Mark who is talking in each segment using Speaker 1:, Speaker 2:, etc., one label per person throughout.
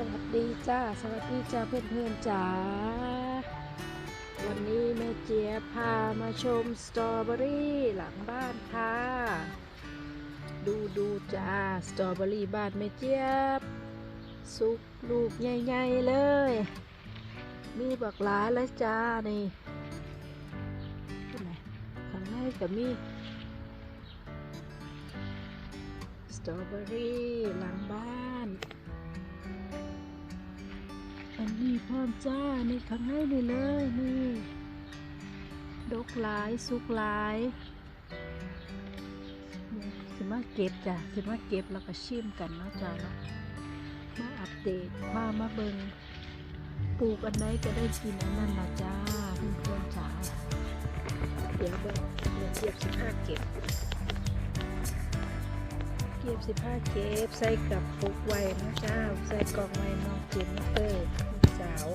Speaker 1: สวัสดีจ้า สวัสดีจ้าเพื่อนเพื่อนๆจ๋า วันนี้แม่เจี๊ยบพามาชมสตรอเบอรี่หลังบ้านค่ะ ดูดูจ้า สตรอเบอรี่บ้านแม่เจี๊ยบ สุกลูกใหญ่ๆเลย มีบักหลายแล้วจ้า นี่ข้างในก็มีสตรอเบอรี่หลังบ้าน อันนี้พร้อมจ้านี่ข้างในนี่เลยนี่ดกหลายสุกหลายสิมาเก็บจ้ะสิมาเก็บแล้วก็ชิมกันเนาะจ้าเนาะมาอัปเดตพามาเบิงปลูกอันไหนก็ได้กินอันนั้นละจ้าเพื่อนๆจ้าเดี๋ยวเบิงเดี๋ยวเก็บสิบห้าเก็บ เก็บสิบห้าเก็บใส่กับปุกไว้นะจ้าใส่กล่องไว้น้องเจนเตอร์ลูกสาว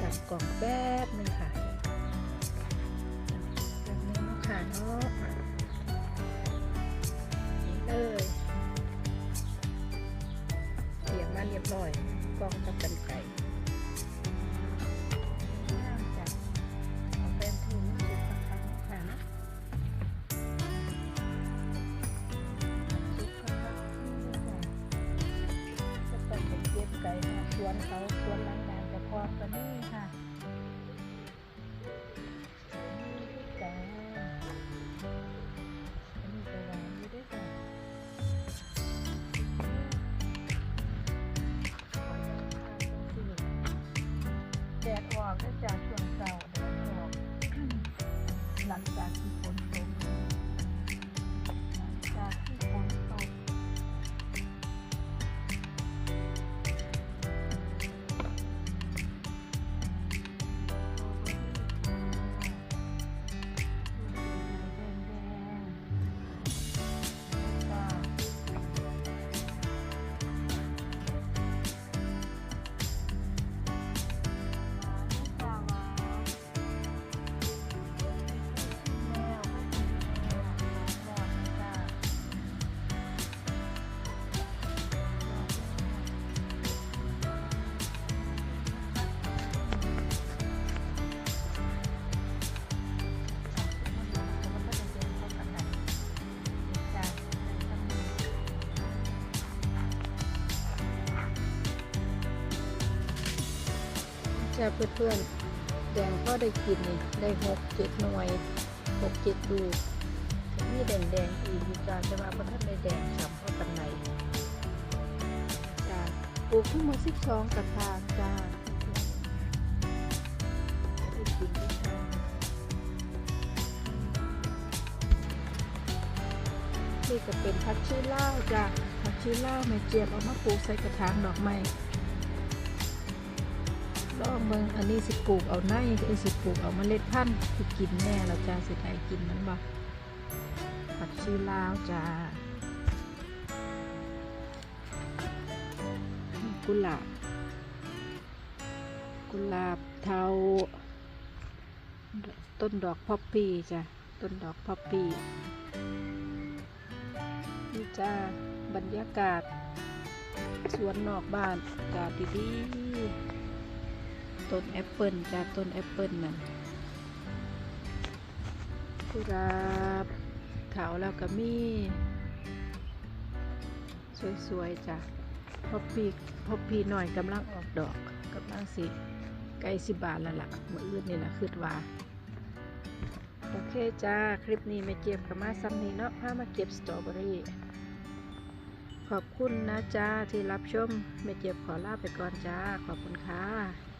Speaker 1: จับกล่องแป๊บหนึงค่ะแป๊บนึงเนะค่ะเนาะนี่เลยเตรียมมาเรียบร้อยกล่องกับกันไก่ วนเขาสวนหลังบ้านจะพอมกันนี่ค่ะจ้าอันนี้ก็วานอยู่ด้วยค่ะแดดออกก็จากช่วงเช้าแดดออกหลังจากที่ จ้าเพื่อนๆแดงก็ได้กินนี่ได้หกเจ็ดหน่วยหกเจ็ดดูมีแดงแดงๆอีกอยู่จ้าจะมาประทันได้แดงฉ่ำเพรากันไหนจ้าปลูกทั้งหมดสิบสองกระถางจ้าได้กินได้ทานนี่ก็เป็นพัชชีล่าจ้าพัชชีล่าแม่เจี๊ยบเอามาปลูกใส่กระถางดอกไม้ ลองเบิ่งอันนี้สิปลูกเอาในไอ้สิปลูกเอาเมล็ดพันธุ์ที่กินแน่เราจะสิได้กินมันบ่ผักชีลาวจ้ากุหลาบ กุหลาบเทา ต้นดอกพ็อปปี้จ้ะ ต้นดอกพ็อปปี้นี่จ้าบรรยากาศ สวนนอกบ้านอากาศดีๆ ต้นแอปเปิลจ้าต้นแอปเปิลนั่นกุหลาบขาวแล้วก็มี สวยๆจ้ะพอปีพอปีหน่อยกำลังออกดอกกำลังสิใกล้สิบาทแล้วล่ะมื่ออื่นนี่นะคืดว่าโอเคจ้า คลิปนี้ไม่เก็บกับมาซ้ำนี้เนาะพามาเก็บสตรอเบอรี่ขอบคุณนะจ้าที่รับชมไม่เจ็บขอลาไปก่อนจ้า ขอบคุณค่ะ